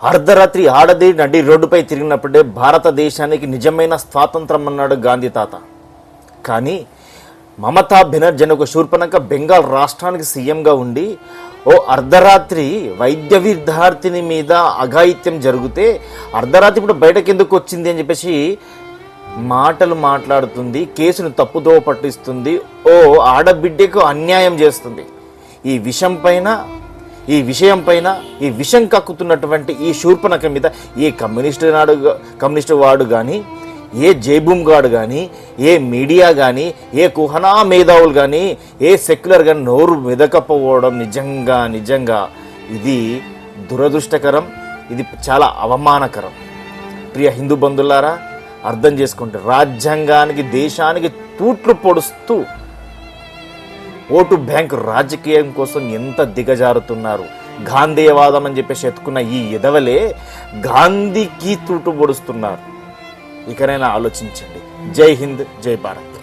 అర్ధరాత్రి ఆడది నడి రోడ్డుపై తిరిగినప్పుడే భారతదేశానికి నిజమైన స్వాతంత్రం అన్నాడు గాంధీ తాత. కానీ మమతా బెనర్జీ ఒక శూర్పణక బెంగాల్ రాష్ట్రానికి సీఎంగా ఉండి ఓ అర్ధరాత్రి వైద్య విద్యార్థిని మీద అఘాయిత్యం జరిగితే అర్ధరాత్రి ఇప్పుడు బయటకు ఎందుకు వచ్చింది అని చెప్పేసి మాటలు మాట్లాడుతుంది కేసును తప్పుదోవ పట్టిస్తుంది ఓ ఆడబిడ్డకు అన్యాయం చేస్తుంది. ఈ విషయం పైన ఈ విషయం పైన ఈ విషం కక్కుతున్నటువంటి ఈ శూర్పణక మీద ఏ కమ్యూనిస్టు నాడు కమ్యూనిస్టు వాడు కానీ ఏ జైబూమ్ గాడు కానీ ఏ మీడియా కానీ ఏ కుహనా మేధావులు కానీ ఏ సెక్యులర్ కానీ నోరు మెదకపోవడం నిజంగా నిజంగా ఇది దురదృష్టకరం ఇది చాలా అవమానకరం. ప్రియ హిందూ బంధువులారా అర్థం చేసుకుంటే రాజ్యాంగానికి దేశానికి తూట్లు పొడుస్తూ ఓటు బ్యాంకు రాజకీయం కోసం ఎంత దిగజారుతున్నారు? గాంధీయవాదం అని చెప్పేసి ఎత్తుకున్న ఈ ఎదవలే గాంధీకి తూటు పొడుస్తున్నారు ఇకనైనా ఆలోచించండి. జై హింద్ జై భారత్.